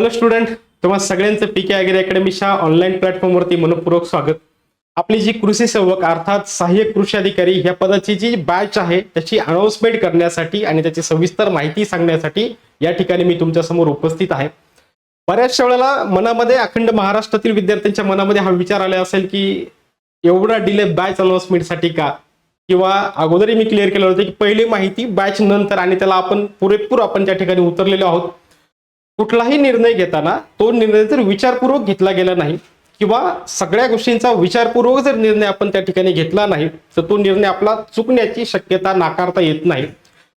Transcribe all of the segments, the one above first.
Hello student तुम्हा सगळ्यांचं पीके agree अकॅडमीच्या ऑनलाईन प्लॅटफॉर्मवरती मनपूर्वक स्वागत. आपली जी कृषी सेवक अर्थात सहाय्यक कृषी अधिकारी ह्या पदाची जी बॅच आहे त्याची अनाउन्समेंट करण्यासाठी आणि त्याची सविस्तर माहिती सांगण्यासाठी या ठिकाणी मी तुमच्यासमोर उपस्थित आहे. बऱ्याचशा वेळेला मनामध्ये अखंड महाराष्ट्रातील विद्यार्थ्यांच्या मनामध्ये हा विचार आला असेल की एवढा डिले बॅच अनाउन्समेंटसाठी का? किंवा अगोदरही मी क्लिअर केलं होतं की पहिली माहिती बॅच नंतर आणि त्याला आपण पुरेपूर आपण त्या ठिकाणी उतरलेलो आहोत. कुठलाही निर्णय घेताना तो निर्णय जर विचारपूर्वक घेतला गेला नाही किंवा सगळ्या गोष्टींचा विचारपूर्वक जर निर्णय आपण त्या ठिकाणी घेतला नाही तर तो निर्णय आपला चुकण्याची शक्यता नाकारता येत नाही.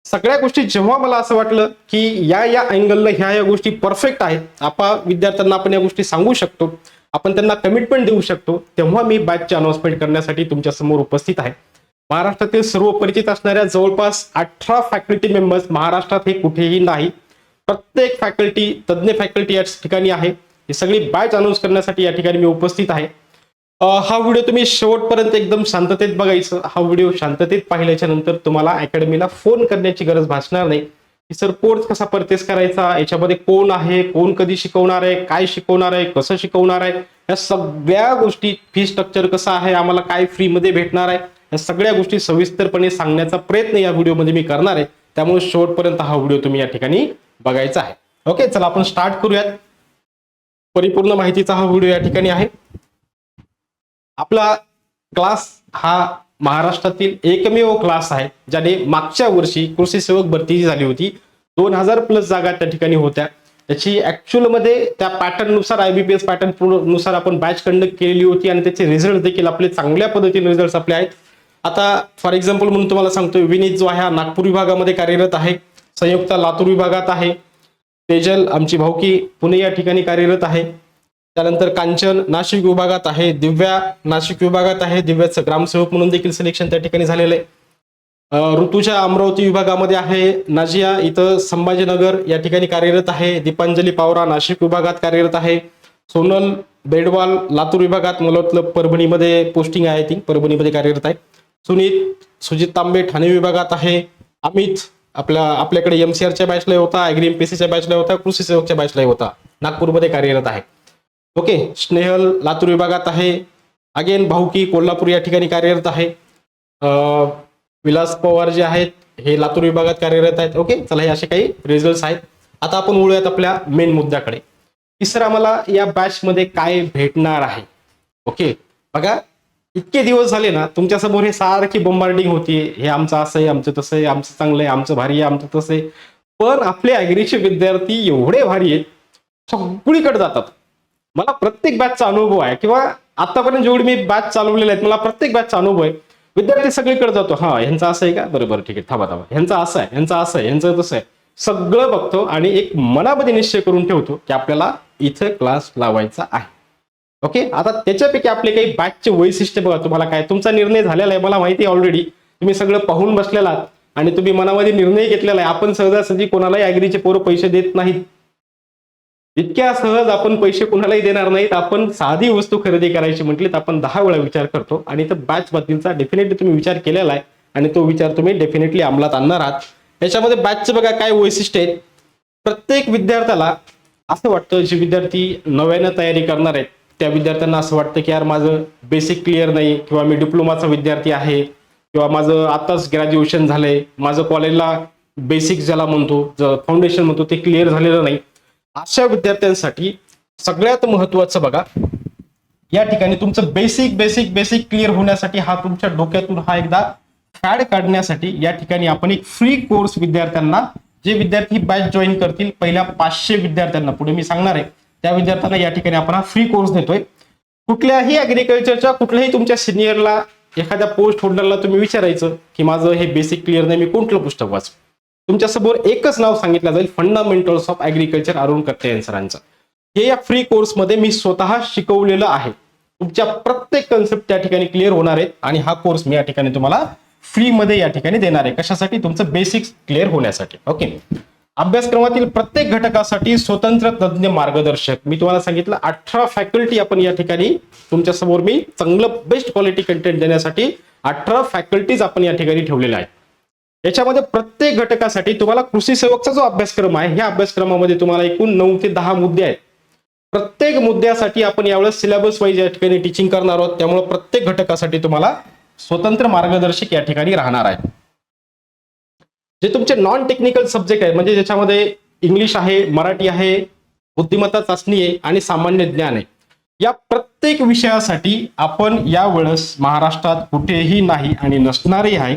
सगळ्या गोष्टी जेव्हा मला असं वाटलं की या या अँगलनं ह्या या गोष्टी परफेक्ट आहेत आपा विद्यार्थ्यांना आपण या गोष्टी सांगू शकतो आपण त्यांना कमिटमेंट देऊ शकतो तेव्हा मी बॅचची अनाउन्समेंट करण्यासाठी तुमच्यासमोर उपस्थित आहे. महाराष्ट्रातील सर्व परिचित असणाऱ्या जवळपास अठरा फॅकल्टी मेंबर्स महाराष्ट्रात हे कुठेही नाही प्रत्येक फॅकल्टी तज्ज्ञ फॅकल्टी या ठिकाणी आहे. ही सगळी बॅच अनाऊन्स करण्यासाठी या ठिकाणी मी उपस्थित आहे. हा व्हिडिओ तुम्ही शेवटपर्यंत एकदम शांततेत बघायचं. हा व्हिडिओ शांततेत पाहिल्याच्या नंतर तुम्हाला अकॅडमीला फोन करण्याची गरज भासणार नाही. की सर कोर्स कसा परचेस करायचा? याच्यामध्ये कोण आहे? कोण कधी शिकवणार आहे? काय शिकवणार आहे? कसं शिकवणार आहे? या सगळ्या गोष्टी फी स्ट्रक्चर कसं आहे? आम्हाला काय फ्रीमध्ये भेटणार आहे? या सगळ्या गोष्टी सविस्तरपणे सांगण्याचा प्रयत्न या व्हिडिओमध्ये मी करणार आहे. त्यामुळे शेवटपर्यंत हा व्हिडिओ तुम्ही या ठिकाणी बघायचा आहे. ओके चला आपण स्टार्ट करूयात. परिपूर्ण माहितीचा हा व्हिडिओ या ठिकाणी आहे. आपला क्लास हा महाराष्ट्रातील एकमेव क्लास आहे ज्याने मागच्या वर्षी कृषी सेवक भरती झाली होती. दोन हजार प्लस जागा त्या ठिकाणी होत्या. त्याची ऍक्च्युअलमध्ये त्या पॅटर्ननुसार आयबीपीएस पॅटर्ननुसार आपण बॅच कंडक्ट केलेली होती आणि त्याचे रिझल्ट देखील आपले चांगल्या पद्धतीने रिझल्ट आपले आहेत. आता फॉर एक्झाम्पल म्हणून तुम्हाला सांगतो विनीत जो आहे हा नागपूर विभागामध्ये कार्यरत आहे. संयुक्त लातूर विभागात आहे. तेजल आमची भाऊकी पुणे या ठिकाणी कार्यरत आहे. त्यानंतर कांचन नाशिक विभागात आहे. दिव्या नाशिक विभागात आहे. दिव्याचं ग्रामसेवक म्हणून देखील सिलेक्शन त्या ठिकाणी झालेलं आहे. ऋतूच्या ऋतुजा अमरावती विभागामध्ये आहे. नाजिया इथं संभाजीनगर या ठिकाणी कार्यरत आहे. दीपांजली पावरा नाशिक विभागात कार्यरत आहे. सोनल बेडवाल लातूर विभागात मला परभणीमध्ये पोस्टिंग आहे. ती परभणीमध्ये कार्यरत आहे. सुनीत सुजित तांबे ठाणे विभागात आहे. अमित आपल्या आपल्याकडे एमसीआरच्या बॅचला होता ॲग्री एमपीसीच्या बॅचला होता कृषी सेवकच्या बॅचला होता. नागपूरमध्ये कार्यरत आहे. ओके स्नेहल लातूर विभागात आहे. अगेन भाऊकी कोल्हापूर या ठिकाणी कार्यरत आहे. विलास पवार जे आहेत हे लातूर विभागात कार्यरत आहेत. ओके चला हे असे काही रिझल्ट आहेत. आता आपण वळूयात आपल्या मेन मुद्द्याकडे. तिसरा मला या बॅचमध्ये काय भेटणार आहे? ओके बघा इतके दिवस झाले ना तुमच्यासमोर हे सारखी बोंबार्डिंग होतीये हे आमचं असं आहे आमचं तसं आहे आमचं चांगलं आहे आमचं भारी आहे आमचं तसं आहे पण आपले अॅग्रीचे विद्यार्थी एवढे भारी आहेत सगळीकडे जातात. मला प्रत्येक बॅचचा अनुभव आहे किंवा आतापर्यंत जेवढे मी बॅच चालवलेले आहेत मला प्रत्येक बॅचचा अनुभव आहे. विद्यार्थी सगळीकडे जातो. हा ह्यांचं असं आहे का? बरोबर ठीक आहे थांबा थांबा. ह्यांचं असं आहे ह्यांचं असं आहे ह्यांचं तसं आहे. सगळं बघतो आणि एक मनामध्ये निश्चय करून ठेवतो की आपल्याला इथं क्लास लावायचा आहे. ओके आता त्याच्यापैकी आपले काही बॅचचे वैशिष्ट्य बघा तुम्हाला काय. तुमचा निर्णय झालेला आहे मला माहिती आहे ऑलरेडी तुम्ही सगळं पाहून बसलेला आणि तुम्ही मनामध्ये निर्णय घेतलेला आहे. आपण सहजासहजी कोणालाही अॅग्रीचे पोरं पैसे देत नाहीत. इतक्या सहज आपण पैसे कुणालाही देणार नाहीत. आपण साधी वस्तू खरेदी करायची म्हटली तर आपण दहा वेळा विचार करतो आणि तर बॅच बद्दलचा डेफिनेटली तुम्ही विचार केलेला आहे आणि तो विचार तुम्ही डेफिनेटली अंमलात आणणार आहात. याच्यामध्ये बॅचचं बघा काय वैशिष्ट्य आहेत. प्रत्येक विद्यार्थ्याला असं वाटतं जे विद्यार्थी नव्यानं तयारी करणार आहेत. त्या विद्यार्थ्यांना असं वाटतं की यार माझं बेसिक क्लिअर नाही किंवा मी डिप्लोमाचा विद्यार्थी आहे किंवा माझं आताच ग्रॅज्युएशन झालंय माझं कॉलेजला बेसिक ज्याला म्हणतो फाउंडेशन म्हणतो ते क्लिअर झालेलं नाही. अशा विद्यार्थ्यांसाठी सगळ्यात महत्वाचं बघा या ठिकाणी तुमचं बेसिक बेसिक बेसिक क्लिअर होण्यासाठी हा तुमच्या डोक्यातून हा एकदा फॅड काढण्यासाठी या ठिकाणी आपण एक फ्री कोर्स विद्यार्थ्यांना जे विद्यार्थी बॅच जॉईन करतील पहिल्या पाचशे विद्यार्थ्यांना पुढे मी सांगणार आहे. त्या विद्यार्थ्यांना या ठिकाणी आपण हा फ्री कोर्स देतोय. कुठल्याही अग्रिकल्चरच्या कुठल्याही तुमच्या सिनियरला एखाद्या पोस्ट होल्डरला तुम्ही विचारायचं की माझं हे बेसिक क्लिअर नाही मी कोणतं पुस्तक वाचू? तुमच्यासमोर एकच नाव सांगितलं जाईल फंडामेंटल्स ऑफ ऍग्रिकल्चर अरुण कत्ते सरांचं हे या फ्री कोर्समध्ये मी स्वतः शिकवलेलं आहे. तुमच्या प्रत्येक कन्सेप्ट त्या ठिकाणी क्लिअर होणार आहेत आणि हा कोर्स मी या ठिकाणी तुम्हाला फ्रीमध्ये या ठिकाणी देणार आहे. कशासाठी? तुमचं बेसिक्स क्लिअर होण्यासाठी. ओके अभ्यासक्रमातील प्रत्येक घटकासाठी स्वतंत्र तज्ज्ञ मार्गदर्शक. मी तुम्हाला सांगितलं अठरा फॅकल्टी आपण या ठिकाणी तुमच्यासमोर मी चांगलं बेस्ट क्वालिटी कंटेंट देण्यासाठी अठरा फॅकल्टीज आपण या ठिकाणी ठेवलेल्या आहेत. याच्यामध्ये प्रत्येक घटकासाठी तुम्हाला कृषी सेवकचा जो अभ्यासक्रम आहे ह्या अभ्यासक्रमामध्ये तुम्हाला एकूण नऊ ते दहा मुद्दे आहेत. प्रत्येक मुद्द्यासाठी आपण यावेळेस सिलेबस वाईज या ठिकाणी टीचिंग करणार आहोत. त्यामुळे प्रत्येक घटकासाठी तुम्हाला स्वतंत्र मार्गदर्शक या ठिकाणी राहणार आहे जे तुमचे नॉन टेक्निकल सब्जेक्ट आहे म्हणजे ज्याच्यामध्ये इंग्लिश आहे मराठी आहे बुद्धिमत्ता चाचणी आहे आणि सामान्य ज्ञान आहे. या प्रत्येक विषयासाठी आपण यावेळेस महाराष्ट्रात कुठेही नाही आणि नसणारही आहे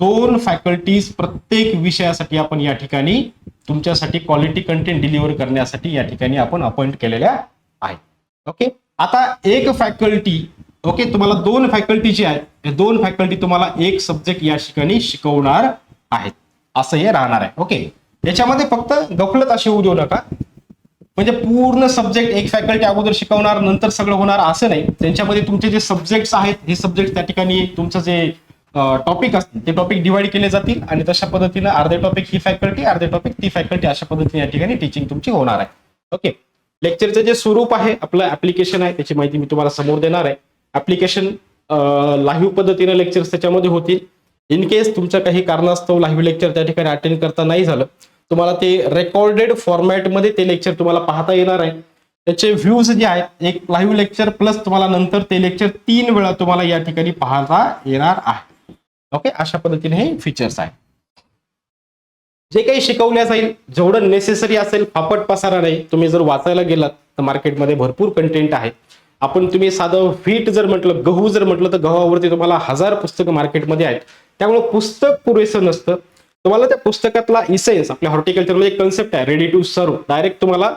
दोन फॅकल्टीज प्रत्येक विषयासाठी आपण या ठिकाणी तुमच्यासाठी क्वालिटी कंटेंट डिलिव्हर करण्यासाठी या ठिकाणी आपण अपॉइंट केलेल्या आहेत. ओके आता एक फॅकल्टी ओके तुम्हाला दोन फॅकल्टी जी आहे दोन फॅकल्टी तुम्हाला एक सब्जेक्ट या ठिकाणी शिकवणार आहेत. असं हे राहणार आहे. ओके याच्यामध्ये फक्त गफलत अशी होऊ देऊ नका. म्हणजे पूर्ण सब्जेक्ट एक फॅकल्टी अगोदर शिकवणार नंतर सगळं होणार असं नाही. त्यांच्यामध्ये तुमचे जे सब्जेक्ट्स आहेत हे सब्जेक्ट त्या ठिकाणी तुमचं जे टॉपिक असतील ते टॉपिक डिवाइड केले जातील आणि तशा पद्धतीनं अर्धे टॉपिक ही फॅकल्टी अर्धे टॉपिक ती फॅकल्टी अशा पद्धतीने या ठिकाणी टीचिंग तुमची होणार आहे. ओके लेक्चरचं जे स्वरूप आहे आपलं ऍप्लिकेशन आहे त्याची माहिती मी तुम्हाला समोर देणार आहे. ऍप्लिकेशन लाईव्ह पद्धतीने लेक्चर्स त्याच्यामध्ये होतील. इन केस तुमचं काही कारणास्तव लाईव्ह लेक्चर त्या ठिकाणी अटेंड करता नाही झालं तुम्हाला ते रेकॉर्डेड फॉर्मॅटमध्ये ते लेक्चर तुम्हाला पाहता येणार आहे. त्याचे व्ह्यूज जे आहेत एक लाईव्ह लेक्चर प्लस तुम्हाला नंतर ते लेक्चर तीन वेळा तुम्हाला या ठिकाणी पाहता येणार आहे. ओके अशा पद्धतीने हे फीचर्स आहे जे काही शिकवल्या जाईल जेवढं नेसेसरी असेल फापट पसारा नाही तुम्ही जर वाचायला गेलात तर मार्केटमध्ये भरपूर कंटेंट आहे. आपण तुम्ही साधं व्हीट जर म्हटलं गहू जर म्हटलं तर गव्हावरती तुम्हाला हजार पुस्तकं मार्केटमध्ये आहेत. त्यामुळे पुस्तक पुरेसं नसतं. तुम्हाला त्या पुस्तकातला इसेन्स आपल्या हॉर्टिकल्चरमध्ये एक कन्सेप्ट आहे रेडी टू सर्व डायरेक्ट तुम्हाला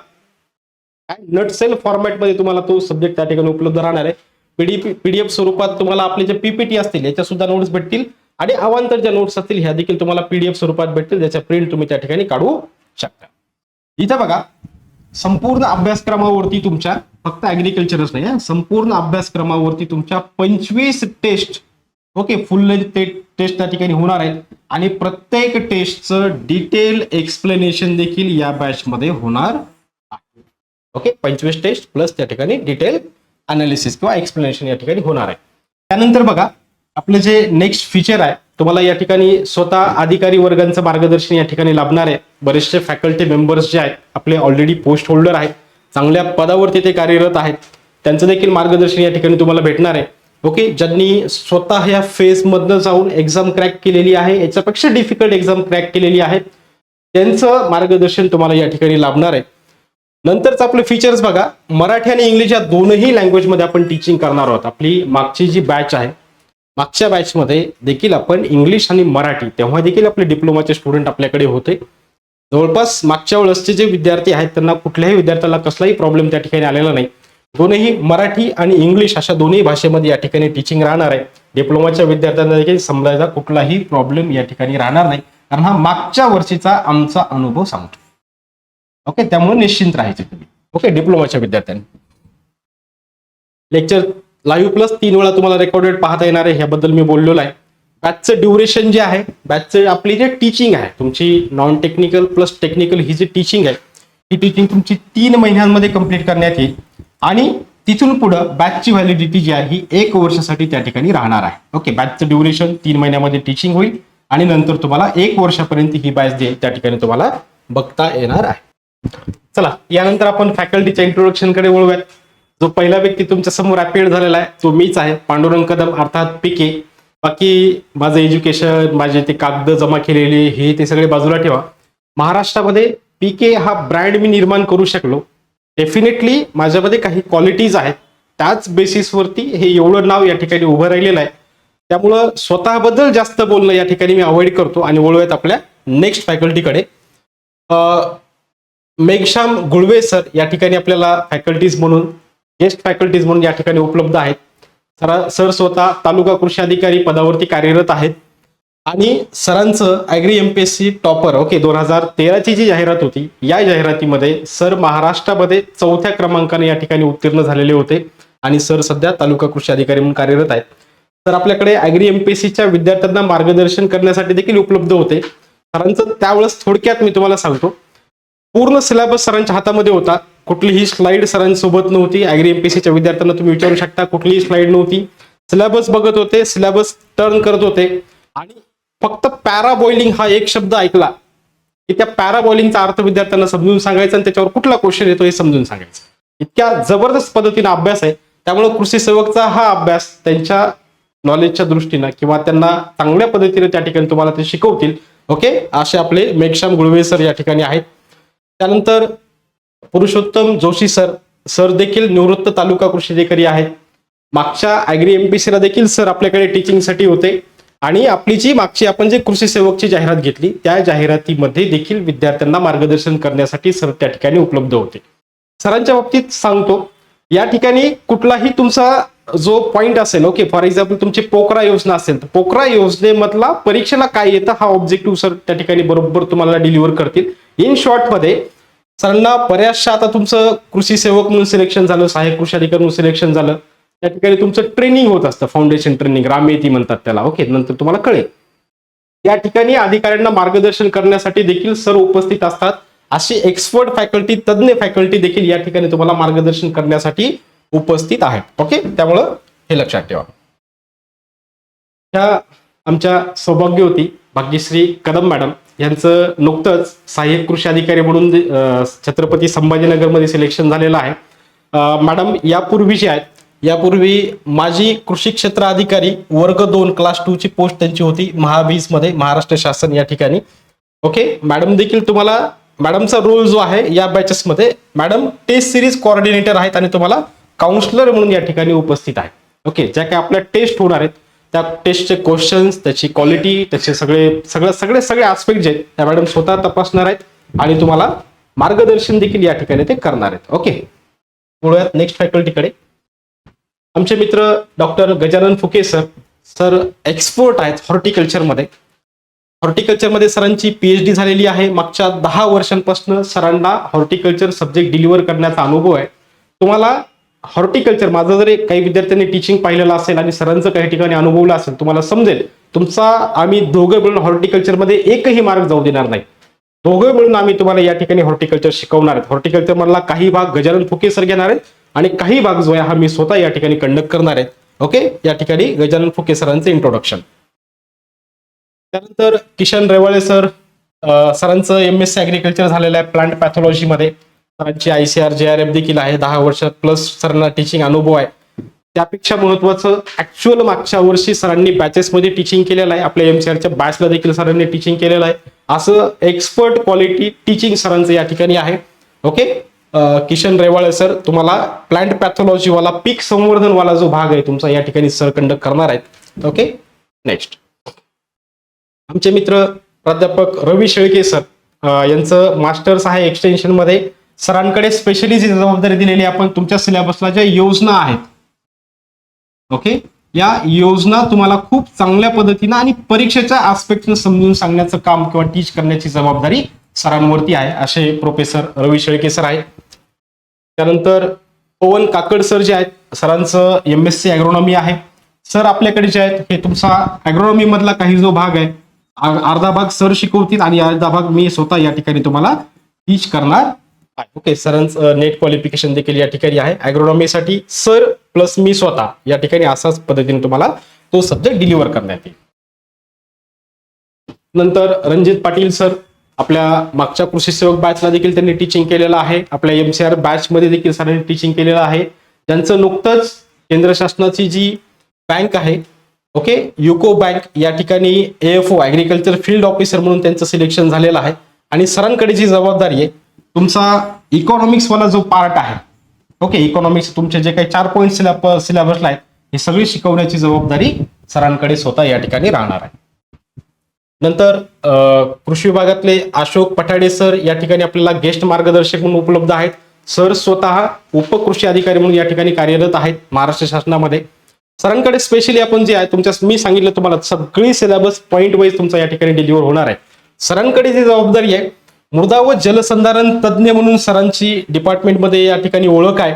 नटसेल फॉर्मॅटमध्ये तुम्हाला तो सब्जेक्ट त्या ठिकाणी उपलब्ध राहणार आहे. पीडीएफ पीडीएफ स्वरूपात तुम्हाला आपले जे पीपीटी असतील याच्या सुद्धा नोट्स भेटतील. आणि अवांतर ज्या नोट्स असतील ह्या देखील तुम्हाला पीडीएफ स्वरूपात भेटतील ज्याच्या प्रिंट तुम्ही त्या ठिकाणी काढू शकता. इथं बघा संपूर्ण अभ्यासक्रमावरती तुमच्या फक्त ऍग्रिकल्चरच नाही संपूर्ण अभ्यासक्रमावरती तुमच्या पंचवीस टेस्ट ओके फुल ते टेस्ट त्या ठिकाणी होणार आहेत. आणि प्रत्येक टेस्टचं डिटेल एक्सप्लेनेशन देखील या बॅचमध्ये होणार आहे. ओके पंचवीस टेस्ट प्लस त्या ठिकाणी डिटेल अनालिसिस किंवा एक्सप्लेनेशन या ठिकाणी होणार आहे. त्यानंतर बघा आपलं जे नेक्स्ट फीचर आहे तुम्हाला या ठिकाणी स्वतः अधिकारी वर्गांचं मार्गदर्शन या ठिकाणी लाभणार आहे. बरेचसे फॅकल्टी मेंबर्स जे आहेत आपले ऑलरेडी पोस्ट होल्डर आहेत. चांगल्या पदावरती ते कार्यरत आहेत. त्यांचं देखील मार्गदर्शन या ठिकाणी तुम्हाला भेटणार आहे. ओके ज्यांनी स्वतः या फेजमधनं जाऊन एक्झाम क्रॅक केलेली आहे याच्यापेक्षा डिफिकल्ट एक्झाम क्रॅक केलेली आहे त्यांचं मार्गदर्शन तुम्हाला या ठिकाणी लाभणार आहे. नंतरच आपले फीचर्स बघा. मराठी आणि इंग्लिश या दोनही लँग्वेजमध्ये आपण टीचिंग करणार आहोत. आपली मागची जी बॅच आहे मागच्या बॅचमध्ये देखील आपण इंग्लिश आणि मराठी तेव्हा देखील आपले डिप्लोमाचे स्टुडंट आपल्याकडे होते. जवळपास मागच्या वेळेसचे जे विद्यार्थी आहेत त्यांना कुठल्याही विद्यार्थ्याला कसलाही प्रॉब्लेम त्या ठिकाणी आलेला नाही. दोन्ही मराठी आणि इंग्लिश अशा दोन्ही भाषेमध्ये या ठिकाणी टीचिंग राहणार आहे. डिप्लोमाच्या विद्यार्थ्यांना देखील समजायचा कुठलाही प्रॉब्लेम या ठिकाणी राहणार नाही. कारण हा मागच्या वर्षीचा आमचा अनुभव सांगतो. ओके त्यामुळे निश्चिंत राहायचे तुम्ही ओके डिप्लोमाच्या विद्यार्थ्यांनी. लेक्चर लाईव्ह प्लस तीन वेळा तुम्हाला रेकॉर्डेड पाहता येणार आहे ह्याबद्दल मी बोललेलो आहे बॅचचं ड्युरेशन जे आहे बॅचचं आपली जे टीचिंग आहे तुमची नॉन टेक्निकल प्लस टेक्निकल ही जी टीचिंग आहे ही टीचिंग तुमची तीन महिन्यांमध्ये कंप्लीट करण्यात येईल. आणि तिथून पुढं बॅचची व्हॅलिडिटी जी आहे ही एक वर्षासाठी त्या ठिकाणी राहणार आहे. ओके बॅचचं ड्युरेशन तीन महिन्यामध्ये टीचिंग होईल आणि नंतर तुम्हाला एक वर्षापर्यंत ही बॅच जी त्या ठिकाणी तुम्हाला बघता येणार आहे. चला यानंतर आपण फॅकल्टीच्या इंट्रोडक्शनकडे वळूयात. जो पहिला व्यक्ती तुमच्यासमोर अपिअर झालेला आहे तो मीच आहे. पांडुरंग कदम अर्थात पिके. बाकी माझं एज्युकेशन माझे ते कागद जमा केलेले हे ते सगळे बाजूला ठेवा. महाराष्ट्रामध्ये पीके हा ब्रँड मी निर्माण करू शकलो. डेफिनेटली माझ्यामध्ये काही क्वालिटीज आहेत. त्याच बेसिसवरती हे एवढं नाव या ठिकाणी उभं राहिलेलं आहे. त्यामुळं स्वतःबद्दल जास्त बोलणं या ठिकाणी मी अवॉइड करतो आणि वळूयात आपल्या नेक्स्ट फॅकल्टीकडे मेघश्याम गुळवे सर या ठिकाणी आपल्याला फॅकल्टीज म्हणून गेस्ट फॅकल्टीज म्हणून या ठिकाणी उपलब्ध आहेत. सर सर स्वतः तालुका कृषी अधिकारी पदावरती कार्यरत आहेत. आणि सरांचं agri M P S C topper okay दोन हजार तेराची जी जाहिरात होती या जाहिरातीमध्ये सर महाराष्ट्रामध्ये चौथ्या क्रमांकाने या ठिकाणी उत्तीर्ण झालेले होते. आणि सर सध्या तालुका कृषी अधिकारी म्हणून कार्यरत आहेत. तर आपल्याकडे ॲग्री एम पी एस सीच्या विद्यार्थ्यांना मार्गदर्शन करण्यासाठी देखील उपलब्ध होते. सरांचं त्यावेळेस थोडक्यात मी तुम्हाला सांगतो. पूर्ण सिलेबस सरांच्या हातामध्ये होता. कुठलीही स्लाईड सरांसोबत नव्हती. ॲग्री एमपीसीच्या विद्यार्थ्यांना तुम्ही विचारू शकता कुठलीही स्लाईड नव्हती. सिलेबस बघत होते सिलेबस टर्न करत होते. आणि फक्त पॅराबॉइलिंग हा एक शब्द ऐकला. की त्या पॅराबॉइलिंगचा अर्थ विद्यार्थ्यांना समजून सांगायचा आणि त्याच्यावर कुठला क्वेश्चन येतो हे समजून सांगायचं. इतक्या जबरदस्त पद्धतीने अभ्यास आहे. त्यामुळे कृषी सेवकचा हा अभ्यास त्यांच्या नॉलेजच्या दृष्टीनं किंवा त्यांना चांगल्या पद्धतीने त्या ठिकाणी तुम्हाला ते शिकवतील. ओके असे आपले मेघश्याम गुळवे सर या ठिकाणी आहेत. त्यानंतर पुरुषोत्तम जोशी सर सर देखील निवृत्त तालुका कृषी अधिकारी आहेत. मागच्या अॅग्री एमपीसीला देखील सर आपल्याकडे टीचिंगसाठी होते. आणि आपली जी मागची आपण जे कृषी सेवकची जाहिरात घेतली त्या जाहिरातीमध्ये देखील विद्यार्थ्यांना मार्गदर्शन करण्यासाठी सर त्या ठिकाणी उपलब्ध होते. सरांच्या बाबतीत सांगतो या ठिकाणी कुठलाही तुमचा जो पॉइंट असेल ओके फॉर एक्झाम्पल तुमची पोकरा योजना असेल तर पोकरा योजनेमधला परीक्षेला काय येतं हा ऑब्जेक्टिव्ह सर त्या ठिकाणी बरोबर तुम्हाला डिलिव्हर करतील. इन शॉर्टमध्ये सरांना बऱ्याचशा आता तुमचं कृषी सेवक म्हणून सिलेक्शन झालं सहाय्यक कृषी अधिकारी म्हणून सिलेक्शन झालं. त्या ठिकाणी तुमचं ट्रेनिंग होत असतं फाउंडेशन ट्रेनिंग रामेती म्हणतात त्याला ओके नंतर तुम्हाला कळेल. या ठिकाणी अधिकाऱ्यांना मार्गदर्शन करण्यासाठी देखील सर उपस्थित असतात. अशी एक्सपर्ट फॅकल्टी तज्ज्ञ फॅकल्टी देखील या ठिकाणी तुम्हाला मार्गदर्शन करण्यासाठी उपस्थित आहेत ओके त्यामुळं हे लक्षात ठेवा. ह्या आमच्या सौभाग्यवती भाग्यश्री कदम मॅडम. यांचं नुकतंच सहाय्यक कृषी अधिकारी म्हणून छत्रपती संभाजीनगरमध्ये सिलेक्शन झालेलं आहे. मॅडम यापूर्वी जे आहेत यापूर्वी माजी कृषी क्षेत्र अधिकारी वर्ग दोन क्लास टू ची पोस्ट त्यांची होती महावीसमध्ये महाराष्ट्र शासन या ठिकाणी. ओके मॅडम देखील तुम्हाला मॅडमचा रोल जो आहे या बॅचेसमध्ये मॅडम टेस्ट सिरीज कॉर्डिनेटर आहेत आणि तुम्हाला काउन्सलर म्हणून या ठिकाणी उपस्थित आहे ओके ज्या काही आपल्या टेस्ट होणार आहेत त्या टेस्टचे क्वेश्चन्स त्याची क्वालिटी त्याचे सगळे सगळं सगळे सगळे आस्पेक्ट जे आहेत त्या मॅडम स्वतः तपासणार आहेत आणि तुम्हाला मार्गदर्शन देखील या ठिकाणी ते करणार आहेत. ओके. बोलूयात नेक्स्ट फॅकल्टीकडे आमचे मित्र doctor Gajanan Phuke sir sir expert आहेत हॉर्टिकल्चरमध्ये हॉर्टिकल्चरमध्ये सरांची पीएच डी झालेली आहे. मागच्या दहा वर्षांपासून सरांना हॉर्टिकल्चर सब्जेक्ट डिलिव्हर करण्याचा अनुभव आहे. तुम्हाला हॉर्टिकल्चर माझं जरी काही विद्यार्थ्यांनी टीचिंग पाहिलेलं असेल आणि सरांचं काही ठिकाणी अनुभवलं असेल तुम्हाला समजेल तुमचा आम्ही दोघं मिळून हॉर्टिकल्चरमध्ये एकही मार्क जाऊ देणार नाही. दोघं मिळून आम्ही तुम्हाला या ठिकाणी हॉर्टिकल्चर शिकवणार आहेत. हॉर्टिकल्चर मधला काही भाग गजानन फुके सर घेणार आहेत आणि काही भाग जो आहे हा मी स्वतः या ठिकाणी कंडक्ट करणार आहेत ओके या ठिकाणी गजानन फुके सरांचं इंट्रोडक्शन त्यानंतर किशन रेवाळे सर सरांचं एम एस सी अॅग्रिकल्चर झालेलं आहे प्लांट पॅथॉलॉजीमध्ये सरांची I C A R J R देखील आहे. दहा वर्ष प्लस सरांना टीचिंग अनुभव आहे. त्यापेक्षा महत्वाचं ऍक्च्युअल मागच्या वर्षी सरांनी बॅचेसमध्ये टीचिंग केलेलं आहे. आपल्या एमसीआरच्या बॅचला देखील सरांनी टीचिंग केलेलं आहे. असं एक्सपर्ट क्वालिटी टीचिंग सरांचं या ठिकाणी आहे. ओके किशन रेवाळे सर तुम्हाला प्लांट पॅथॉलॉजीवाला पीक संवर्धनवाला जो भाग आहे तुमचा या ठिकाणी सर कंडक्ट करणार आहेत. ओके नेक्स्ट आमचे मित्र प्राध्यापक रवी शेळके सर यांचं मास्टर्स आहे एक्सटेन्शनमध्ये सरांकडे स्पेशली जी जबाबदारी दिलेली आहे आपण तुमच्या सिलेबसला ज्या योजना आहेत ओके या योजना तुम्हाला खूप चांगल्या पद्धतीनं आणि परीक्षेच्या आस्पेक्टनं समजून सांगण्याचं काम किंवा टीच करण्याची जबाबदारी सरांवरती आहे असे प्रोफेसर रवी शेळके सर आहेत. त्यानंतर पवन काकड सर जे आहेत सरांचं एम एस सी अॅग्रोनॉमी आहे. सर आपल्याकडे जे आहेत हे तुमचा अॅग्रोनॉमी मधला काही जो भाग आहे अर्धा भाग सर शिकवतील आणि अर्धा भाग मी स्वतः या ठिकाणी तुम्हाला टीच करणार आहे ओके सरांचं नेट क्वालिफिकेशन देखील या ठिकाणी आहे. अॅग्रोनॉमीसाठी सर प्लस मी स्वतः या ठिकाणी असाच पद्धतीने तुम्हाला तो सब्जेक्ट डिलिव्हर करण्यात येईल. नंतर रणजित पाटील सर आपल्या मागच्या कृषी सेवक बॅचला देखील त्यांनी टीचिंग केलेलं आहे. आपल्या एमसीआर बॅचमध्ये देखील सरांनी टीचिंग केलेलं आहे. त्यांचं नुकतंच केंद्र शासनाची जी बँक आहे ओके युको बँक या ठिकाणी एएफओ ॲग्रिकल्चर फील्ड ऑफिसर म्हणून त्यांचं सिलेक्शन झालेलं आहे. आणि सरांकडे जी जबाबदारी आहे तुमचा इकॉनॉमिक्स वाला जो पार्ट आहे ओके इकॉनॉमिक्स तुमचे जे काही चार पॉईंट सिलेब सिलेबसला आहेत हे सगळी शिकवण्याची जबाबदारी सरांकडे स्वतः या ठिकाणी राहणार आहे. नंतर कृषी विभागातले अशोक पठाडे सर या ठिकाणी आपल्याला गेस्ट मार्गदर्शक म्हणून उपलब्ध आहेत. सर स्वतः उपकृषी अधिकारी म्हणून या ठिकाणी कार्यरत आहेत महाराष्ट्र शासनामध्ये. सरांकडे स्पेशली आपण जे आहे तुमच्या मी सांगितलं तुम्हाला सगळी सिलेबस पॉईंट वाईज तुमचा या ठिकाणी डिलिव्हर होणार आहे. सरांकडे जी जबाबदारी आहे मृदा व जलसंधारण तज्ज्ञ म्हणून सरांची डिपार्टमेंटमध्ये या ठिकाणी ओळख आहे.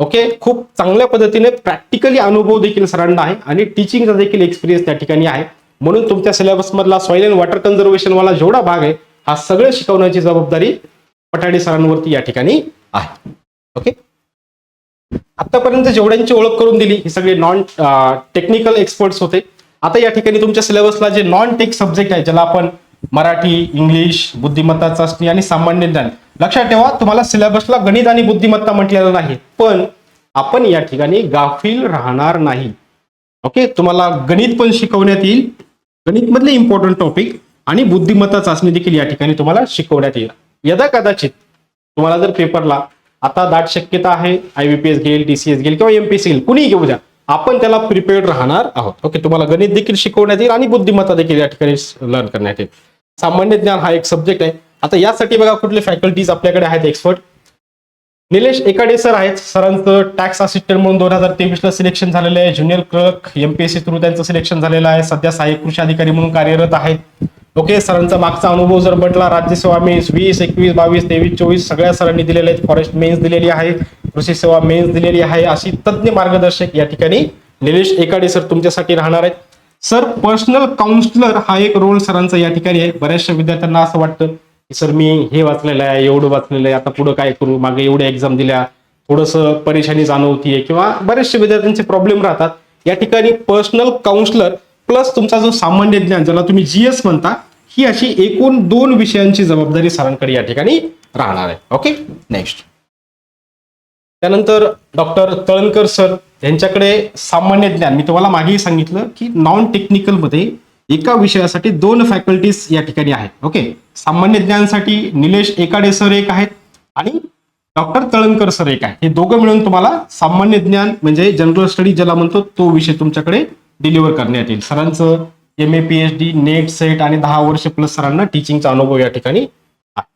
ओके खूप चांगल्या पद्धतीने प्रॅक्टिकली अनुभव देखील सरांना आहे आणि टीचिंगचा देखील एक्सपिरियन्स त्या ठिकाणी आहे. म्हणून तुमच्या सिलेबसमधला सॉइल अँड वॉटर कन्झर्वेशन वाला जेवढा भाग आहे हा सगळं शिकवण्याची जबाबदारी पठाडे सरांवरती या ठिकाणी आहे. ओके आतापर्यंत जेवढ्यांची ओळख करून दिली ही सगळे नॉन टेक्निकल एक्सपर्ट्स होते. आता या ठिकाणी तुमच्या सिलेबसला जे नॉन टेक सब्जेक्ट आहे ज्याला आपण मराठी इंग्लिश बुद्धिमत्ता चाचणी आणि सामान्य ज्ञान. लक्षात ठेवा तुम्हाला सिलेबसला गणित आणि बुद्धिमत्ता म्हटलेलं नाही पण आपण या ठिकाणी गाफील राहणार नाही. ओके तुम्हाला गणित पण शिकवण्यात येईल. गणित मधले इम्पॉर्टंट टॉपिक आणि बुद्धिमत्ता चाचणी देखील या ठिकाणी तुम्हाला शिकवण्यात येईल. यदा कदाचित तुम्हाला जर पेपरला आता दाट शक्यता आहे आय बी पी एस घेईल टीसीएस घेईल किंवा एमपीएससी घेईल कुणीही घेऊ द्या आपण त्याला प्रिपेअर्ड राहणार आहोत. ओके तुम्हाला गणित देखील शिकवण्यात येईल आणि बुद्धिमत्ता देखील या ठिकाणी लर्न करण्यात येईल. सामान्य ज्ञान हा एक सब्जेक्ट आहे. आता यासाठी बघा कुठले फॅकल्टीज आपल्याकडे आहेत एक्सपर्ट निलेश एकाडे सर आहेत. सरांचं टॅक्स असिस्टंट म्हणून दोन हजार तेवीस ला सिलेक्शन झालेलं आहे. ज्युनियर क्लर्क एमपीएससी थ्रू त्यांचं सिलेक्शन झालेलं आहे. सध्या सहाय्यक कृषी अधिकारी म्हणून कार्यरत आहेत. ओके सरांचा मागचा अनुभव जर म्हटला राज्यसेवा मेन्स वीस एकवीस बावीस तेवीस चोवीस सगळ्या सरांनी दिलेल्या आहेत. फॉरेस्ट मेन्स दिलेली आहे. कृषी सेवा मेन्स दिलेली आहे. अशी तज्ज्ञ मार्गदर्शक या ठिकाणी निलेश एकाडे सर तुमच्यासाठी राहणार आहेत. सर पर्सनल काउन्सिलर हा एक रोल सरांचा या ठिकाणी आहे. बऱ्याचशा विद्यार्थ्यांना असं वाटतं की सर मी हे वाचलेलं आहे एवढं वाचलेलं आहे आता पुढं काय करू? मागे एवढ्या एक्झाम दिल्या थोडंसं परेशानी जाणवतीये. किंवा बरेचसे विद्यार्थ्यांचे प्रॉब्लेम राहतात. या ठिकाणी पर्सनल काउन्सिलर प्लस तुमचा जो सामान्य ज्ञान ज्याला तुम्ही जीएस म्हणता ही अशी एकूण दोन विषयांची जबाबदारी सरांकडे या ठिकाणी राहणार आहे. ओके नेक्स्ट त्यानंतर डॉक्टर तळणकर सर यांच्याकडे सामान्य ज्ञान. मी तुम्हाला मागेही सांगितलं की नॉन टेक्निकलमध्ये एका विषयासाठी दोन फॅकल्टीज या ठिकाणी आहेत. ओके सामान्य ज्ञानसाठी निलेश एकाडे सर एक आहेत आणि डॉक्टर तळणकर सर एक आहे हे दोघं मिळून तुम्हाला सामान्य ज्ञान म्हणजे जनरल स्टडी ज्याला म्हणतो तो विषय तुमच्याकडे डिलिव्हर करण्यात येईल. सरांचं M A P H D NET SET आणि दहा वर्ष प्लस सरांना टीचिंगचा अनुभव या ठिकाणी आहे.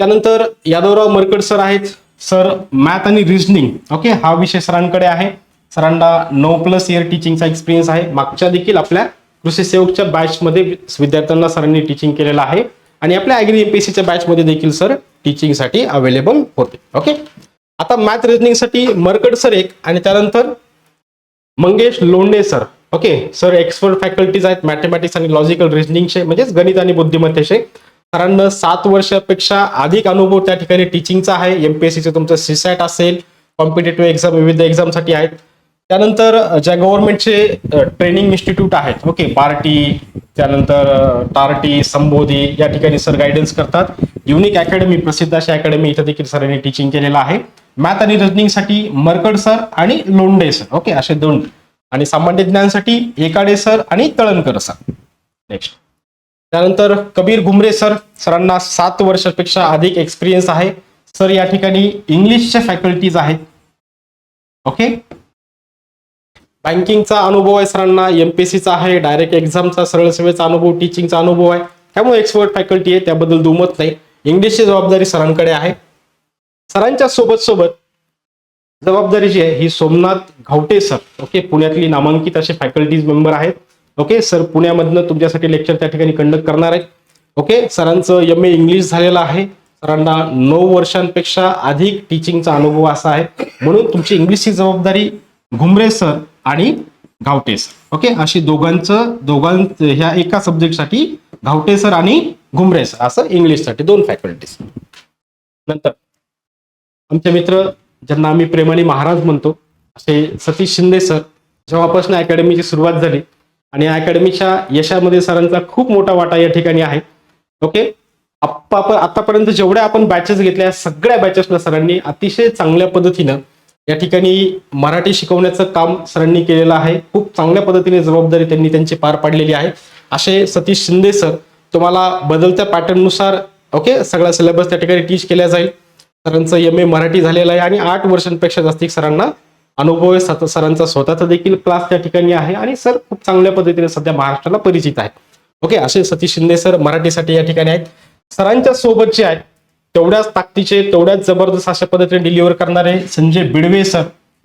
त्यानंतर यादवराव मरकड सर आहेत. सर मॅथ आणि रिझनिंग ओके हा विषय सरांकडे आहे. सरांना नऊ प्लस इयर टीचिंगचा एक्सपिरियन्स आहे. मागच्या देखील आपल्या कृषी सेवकच्या बॅचमध्ये विद्यार्थ्यांना सरांनी टीचिंग केलेलं आहे. आणि आपल्या अॅग्री एमपीएससीच्या बॅचमध्ये देखील सर टीचिंगसाठी अवेलेबल होते ओके आता मॅथ रिझनिंगसाठी मरकड सर एक आणि त्यानंतर Mangesh Londhe sir okay sir expert faculties आहेत मॅथमॅटिक्स आणि लॉजिकल रिझनिंगचे म्हणजेच गणित आणि बुद्धिमत्तेचे. सरांना सात वर्षापेक्षा अधिक अनुभव त्या ठिकाणी टीचिंगचा आहे. एमपीएससीचे तुमचं सीसॅट असेल कॉम्पिटेटिव्ह एक्झाम विविध एक्झामसाठी आहेत. त्यानंतर ज्या गव्हर्नमेंटचे ट्रेनिंग इन्स्टिट्यूट आहेत ओके पार्टी त्यानंतर टार्टी संबोधी या ठिकाणी सर गायडन्स करतात. युनिक अकॅडमी प्रसिद्ध अशी अकॅडमी इथं देखील सरांनी टीचिंग केलेलं आहे. मॅथ आणि रिजनिंगसाठी मरकड सर आणि लोंडे सर ओके असे दोन. आणि सामान्य ज्ञानसाठी एकाडे सर आणि तळणकर सर नेक्स्ट त्यानंतर कबीर घुमरे सर सरांना सात वर्षापेक्षा अधिक एक्सपिरियन्स आहे. सर या ठिकाणी इंग्लिशच्या फॅकल्टीज आहेत. ओके बँकिंगचा अनुभव आहे सरांना एमपीएससीचा आहे डायरेक्ट एक्झामचा सरळ सेवेचा अनुभव टीचिंगचा अनुभव आहे. त्यामुळे एक्सपर्ट फॅकल्टी आहे त्याबद्दल दुमत नाही. इंग्लिशची जबाबदारी सरांकडे आहे. सरांच्या सोबत सोबत जबाबदारी जी आहे ही सोमनाथ घावटे सर. ओके पुण्यातली नामांकित असे फॅकल्टीज मेंबर आहेत. ओके सर पुण्यामधनं तुमच्यासाठी लेक्चर त्या ठिकाणी कंडक्ट करणार आहेत ओके सरांचं एम ए इंग्लिश झालेलं आहे. सरांना नऊ वर्षांपेक्षा अधिक टीचिंगचा अनुभव असा आहे. म्हणून तुमची इंग्लिशची जबाबदारी घुमरे सर आणि घावटे सर ओके अशी दोघांचं दोघां ह्या एका सब्जेक्टसाठी घावटे सर आणि घुमरे सर असं इंग्लिशसाठी दोन फॅकल्टीज नंतर आमचे मित्र ज्यांना आम्ही प्रेमाने महाराज म्हणतो असे सतीश शिंदे सर जेव्हापासून अकॅडमीची सुरुवात झाली आणि या अकॅडमीच्या यशामध्ये सरांचा खूप मोठा वाटा या ठिकाणी आहे. ओके आप्पा आपण आतापर्यंत जेवढ्या आपण बॅचेस घेतल्या सगळ्या बॅचेसला सरांनी अतिशय चांगल्या पद्धतीनं या ठिकाणी मराठी शिकवण्याचं काम सरांनी केलेलं आहे. खूप चांगल्या पद्धतीने जबाबदारी त्यांनी त्यांची पार पाडलेली आहे. असे सतीश शिंदे सर तुम्हाला बदलत्या पॅटर्ननुसार ओके सगळा सिलेबस त्या ठिकाणी टीच केला जाईल. सरांचं एम ए मराठी झालेलं आहे आणि आठ वर्षांपेक्षा जास्ती सरांना अनुभव आहे सत- सरांचा. स्वतःचा देखील क्लास त्या ठिकाणी आहे आणि सर खूप चांगल्या पद्धतीने सध्या महाराष्ट्राला परिचित आहेत. ओके असे सतीश शिंदे सर मराठीसाठी या ठिकाणी आहेत. सरांच्या सोबत जे आहेत तेवढ्याच ताकदीचे तेवढ्याच जबरदस्त अशा पद्धतीने डिलिव्हर करणारे संजय बिडवे सर.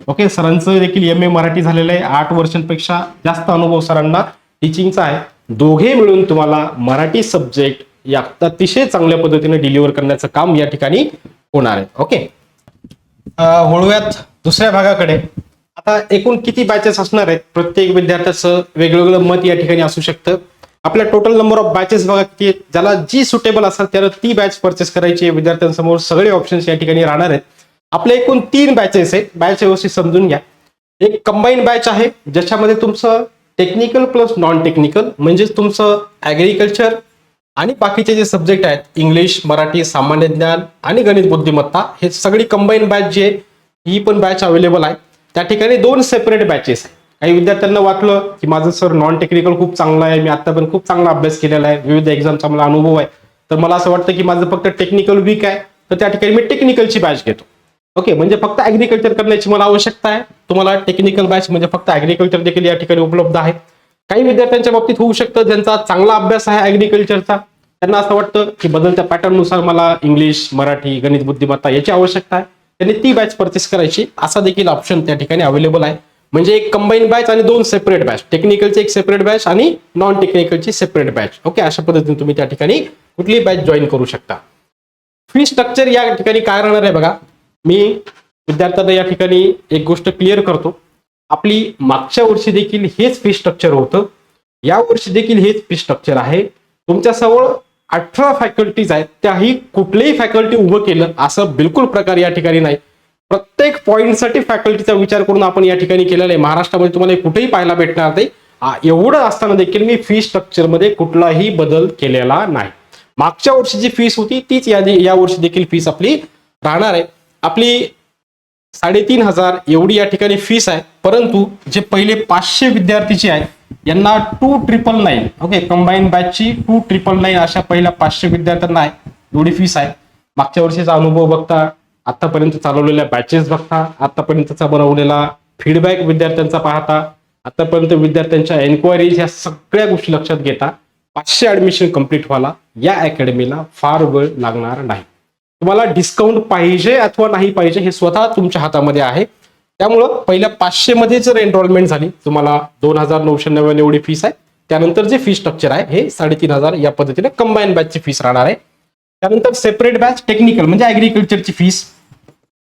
ओके सरांचं देखील एम ए मराठी झालेलं आहे. आठ वर्षांपेक्षा जास्त अनुभव सरांना टीचिंगचा आहे. दोघे मिळून तुम्हाला मराठी सब्जेक्ट या अतिशय चांगल्या पद्धतीने डिलिव्हर करण्याचं काम या ठिकाणी होणार आहे. ओके होळव्यात दुसऱ्या भागाकडे. आता एकूण किती बॅचेस असणार आहेत? प्रत्येक विद्यार्थ्याचं वेगवेगळं मत या ठिकाणी असू शकतं. आपल्या टोटल नंबर ऑफ बॅचेस बघा किती आहेत. ज्याला जी सुटेबल असेल त्याला ती बॅच परचेस करायची विद्यार्थ्यांसमोर. सगळे ऑप्शन्स या ठिकाणी राहणार आहेत. आपले एकूण तीन बॅचेस आहेत. बॅच व्यवस्थित समजून घ्या. एक कंबाईन बॅच आहे ज्याच्यामध्ये तुमचं टेक्निकल प्लस नॉन टेक्निकल म्हणजेच तुमचं ॲग्रिकल्चर आणि बाकीचे जे सब्जेक्ट आहेत इंग्लिश मराठी सामान्य ज्ञान आणि गणित बुद्धिमत्ता हे सगळी कंबाईन बॅच जी आहे ही पण बॅच अवेलेबल आहे. त्या ठिकाणी दोन सेपरेट बॅचेस आहे. काही विद्यार्थ्यांना वाटलं की माझं सर नॉन टेक्निकल खूप चांगलं आहे. मी आता पण खूप चांगला अभ्यास केलेला आहे. विविध एक्झामचा मला अनुभव आहे. तर मला असं वाटतं की माझं फक्त टेक्निकल वीक आहे. तर त्या ठिकाणी मी टेक्निकलची बॅच घेतो. ओके म्हणजे फक्त ऍग्रिकल्चर करण्याची मला आवश्यकता आहे. तुम्हाला टेक्निकल बॅच म्हणजे फक्त ऍग्रिकल्चर देखील या ठिकाणी उपलब्ध आहे. काही विद्यार्थ्यांच्या बाबतीत होऊ शकतं. ज्यांचा चांगला अभ्यास आहे ऍग्रिकल्चरचा त्यांना असं वाटतं की बदलत्या पॅटर्ननुसार मला इंग्लिश मराठी गणित बुद्धिमत्ता याची आवश्यकता आहे. त्यांनी ती बॅच परचेस करायची. असा देखील ऑप्शन त्या ठिकाणी अवेलेबल आहे. म्हणजे एक कंबाईन बॅच आणि दोन सेपरेट बॅच टेक्निकलची एक सेपरेट बॅच आणि नॉन टेक्निकलची सेपरेट बॅच ओके अशा पद्धतीने तुम्ही त्या ठिकाणी कुठलीही बॅच जॉईन करू शकता. फी स्ट्रक्चर या ठिकाणी काय राहणार आहे बघा. मी विद्यार्थ्यांना या ठिकाणी एक गोष्ट क्लिअर करतो. आपली मागच्या वर्षी देखील हेच फी स्ट्रक्चर होतं. या वर्षी देखील हेच फी स्ट्रक्चर आहे. तुमच्याजवळ अठरा फॅकल्टीज आहेत त्याही कुठलेही फॅकल्टी उभं केलं असं बिलकुल प्रकार या ठिकाणी नाही. प्रत्येक पॉईंटसाठी फॅकल्टीचा विचार करून आपण या ठिकाणी केलेला आहे. महाराष्ट्रामध्ये तुम्हाला कुठेही पाहायला भेटणार नाही. एवढं असताना देखील मी फी स्ट्रक्चरमध्ये कुठलाही बदल केलेला नाही. मागच्या वर्षी जी फीस होती तीच या या वर्षी देखील फीस आपली राहणार आहे. आपली साडेतीन हजार एवढी या ठिकाणी फीस आहे. परंतु जे पहिले पाचशे विद्यार्थीचे आहेत यांना two triple nine okay combine बॅचची two triple nine अशा पहिल्या पाचशे विद्यार्थ्यांना आहे. एवढी फीस आहे. मागच्या वर्षीचा अनुभव बघता आतापर्यंत चालवलेल्या बॅचेस बघता आतापर्यंतचा बनवलेला फीडबॅक विद्यार्थ्यांचा पाहता आतापर्यंत विद्यार्थ्यांच्या एन्क्वायरीज ह्या सगळ्या गोष्टी लक्षात घेता पाचशे ऍडमिशन कंप्लीट व्हायला या अकॅडमीला फार वेळ लागणार नाही. तुम्हाला डिस्काउंट पाहिजे अथवा नाही पाहिजे हे स्वतः तुमच्या हातामध्ये आहे. त्यामुळं पहिल्या पाचशे मध्ये जर एनरोलमेंट झाली. तुम्हाला दोन हजार नऊशे नव्याण्णव एवढी फीस आहे. त्यानंतर जे फी स्ट्रक्चर आहे हे साडेतीन हजार या पद्धतीने कंबाईन बॅचची फीस राहणार आहे. त्यानंतर सेपरेट बॅच टेक्निकल म्हणजे ऍग्रिकल्चरची फीस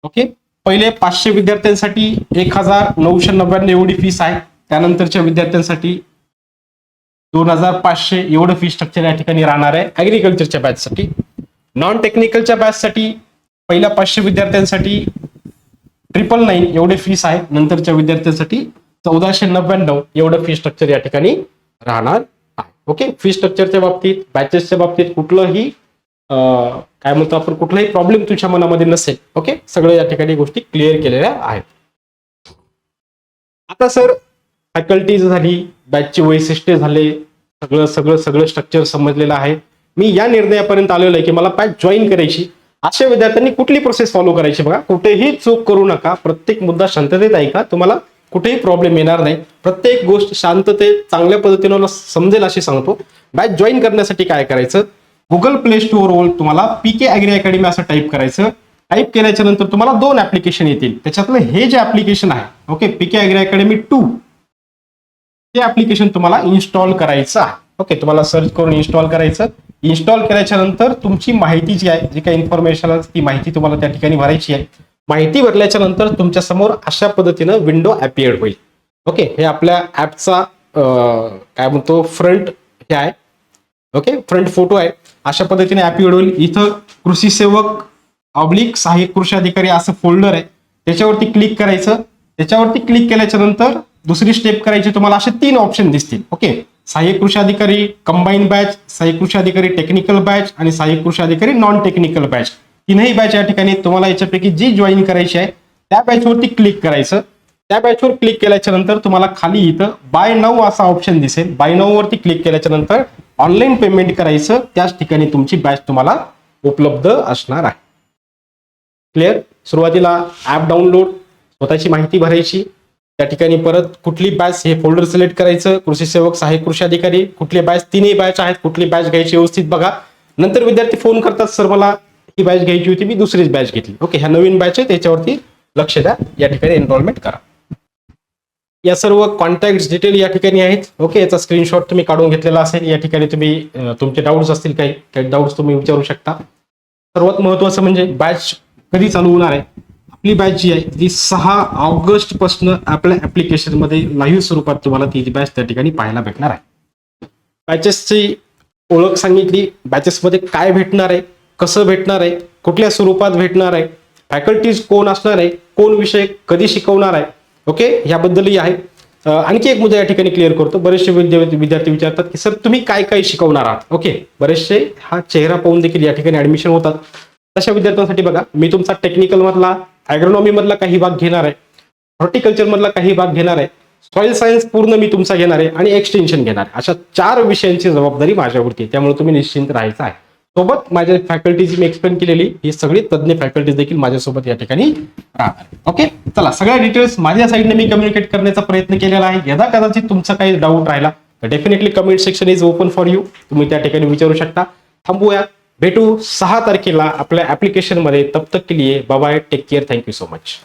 ओके पहिले पाचशे विद्यार्थ्यांसाठी एक हजार नऊशे नव्याण्णव एवढी फीस आहे. त्यानंतरच्या विद्यार्थ्यांसाठी दोन हजार पाचशे एवढं फी स्ट्रक्चर या ठिकाणी राहणार आहे ऍग्रिकल्चरच्या बॅचसाठी नॉन टेक्निकलच्या बॅचसाठी पहिल्या पाचशे विद्यार्थ्यांसाठी ट्रिपल नाईन एवढे फीस आहे नंतरच्या विद्यार्थ्यांसाठी चौदाशे नव्याण्णव एवढं फी स्ट्रक्चर या ठिकाणी राहणार आहे. ओके फी स्ट्रक्चरच्या बाबतीत बॅचेसच्या बाबतीत कुठलंही काय म्हणतो आपण कुठलाही प्रॉब्लेम तुझ्या मनामध्ये नसेल. ओके सगळं या ठिकाणी गोष्टी क्लिअर केलेल्या आहेत. आता सर फॅकल्टीज झाली बॅचची वैशिष्ट्ये झाले सगळं सगळं सगळं स्ट्रक्चर समजलेलं आहे. मी या निर्णयापर्यंत आलेलो आहे की मला बॅच जॉईन करायची. अशा विद्यार्थ्यांनी कुठली प्रोसेस फॉलो करायची बघा. कुठेही चूक करू नका. प्रत्येक मुद्दा शांततेत ऐका तुम्हाला कुठेही प्रॉब्लेम येणार नाही. प्रत्येक गोष्ट शांततेत चांगल्या पद्धतीनं समजेल अशी सांगतो. बॅच जॉईन करण्यासाठी काय करायचं? गुगल प्ले स्टोअरवर तुम्हाला पीके अॅग्री अकॅडमी असं टाईप करायचं. टाईप केल्याच्यानंतर तुम्हाला दोन ऍप्लिकेशन येतील. त्याच्यातलं हे जे ऍप्लिकेशन आहे okay P K agri academy two ते ऍप्लिकेशन तुम्हाला इन्स्टॉल करायचं आहे. ओके तुम्हाला सर्च करून इन्स्टॉल करायचं. इन्स्टॉल केल्याच्यानंतर तुमची माहिती जी आहे जी काही इन्फॉर्मेशन आहे ती माहिती तुम्हाला त्या ठिकाणी भरायची आहे. माहिती भरल्याच्या नंतर तुमच्यासमोर अशा पद्धतीनं विंडो अपियर होईल. ओके हे आपल्या ऍपचा काय म्हणतो फ्रंट हे आहे. ओके फ्रंट फोटो आहे. अशा पद्धतीने ऍपिअर्ड होईल. इथं कृषी सेवक ऑब्लिक सहाय्यक कृषी अधिकारी असं फोल्डर आहे. त्याच्यावरती क्लिक करायचं. त्याच्यावरती क्लिक केल्याच्यानंतर दुसरी स्टेप करायची तुम्हाला असे तीन ऑप्शन दिसतील. ओके सहाय्यक कृषी अधिकारी कंबाईन बॅच सहाय्यक कृषी अधिकारी टेक्निकल बॅच आणि सहाय्यक कृषी अधिकारी नॉन टेक्निकल बॅच तीनही बॅच या ठिकाणी तुम्हाला याच्यापैकी जी जॉईन करायची आहे त्या बॅचवरती क्लिक करायचं. त्या बॅचवर क्लिक केल्याच्यानंतर तुम्हाला खाली इथं बाय नऊ असा ऑप्शन दिसेल. बाय नऊ वरती क्लिक केल्याच्यानंतर ऑनलाईन पेमेंट करायचं. त्याच ठिकाणी तुमची बॅच तुम्हाला उपलब्ध असणार आहे. क्लिअर सुरुवातीला ऍप डाउनलोड स्वतःची माहिती भरायची. त्या ठिकाणी परत कुठली बॅच हे फोल्डर सिलेक्ट करायचं? कृषी सेवक सहाय्यक कृषी अधिकारी कुठली बॅच तिन्ही बॅच आहेत. कुठली बॅच घ्यायची व्यवस्थित बघा. नंतर विद्यार्थी फोन करतात सर मला ही बॅच घ्यायची होती मी दुसरीच बॅच घेतली. ओके ह्या नवीन बॅच आहे त्याच्यावरती लक्ष द्या. या ठिकाणी एनरोलमेंट करा. या सर्व कॉन्टॅक्ट डिटेल या ठिकाणी आहेत. ओके याचा स्क्रीनशॉट तुम्ही काढून घेतलेला असेल. या ठिकाणी तुम्ही तुमचे डाऊट्स असतील काही काही डाऊट्स तुम्ही विचारू शकता. सर्वात महत्वाचं म्हणजे बॅच कधी चालू होणार आहे? आपली बॅच जी आहे. ती सहा ऑगस्टपासून आपल्या ऍप्लिकेशनमध्ये लाईव्ह स्वरूपात तुम्हाला ती बॅच त्या ठिकाणी पाहायला भेटणार आहे. बॅचेसची ओळख सांगितली. बॅचेसमध्ये काय भेटणार आहे? कसं भेटणार आहे? कुठल्या स्वरूपात भेटणार आहे? फॅकल्टीज कोण असणार आहे? कोण विषय कधी शिकवणार आहे? ओके याबद्दलही आहे. आणखी एक मुद्दा या ठिकाणी क्लिअर करतो. बरेचसे विद्यार्थी विचारतात की सर तुम्ही काय काय शिकवणार आहात? ओके बरेचसे हा चेहरा पाहून देखील या ठिकाणी ऍडमिशन होतात. तशा विद्यार्थ्यांसाठी बघा मी तुमचा टेक्निकल मधला ॲग्रोनॉमी मधला काही भाग घेणार आहे. हॉर्टिकल्चर मधला काही भाग घेणार आहे. सॉइल सायन्स पूर्ण मी तुमचा घेणार आहे आणि एक्सटेन्शन घेणार आहे. अशा चार विषयांची जबाबदारी माझ्यावरती त्यामुळे तुम्ही निश्चिंत राहायचं आहे. सोबत माझ्या फॅकल्टीज मी एक्सप्लेन केलेली. ही सगळी तज्ज्ञ फॅकल्टीज देखील माझ्यासोबत या ठिकाणी राहणार. ओके चला सगळ्या डिटेल्स माझ्या साईडने मी कम्युनिकेट करण्याचा प्रयत्न केलेला आहे. यदा कदाचित तुमचा काही डाऊट राहिला तर definitely comment section is open for you तुम्ही त्या ठिकाणी विचारू शकता. थांबूया भेटू सहा तारखेला आपल्या ऍप्लिकेशनमध्ये तब तक के लिए bye take care thank you so much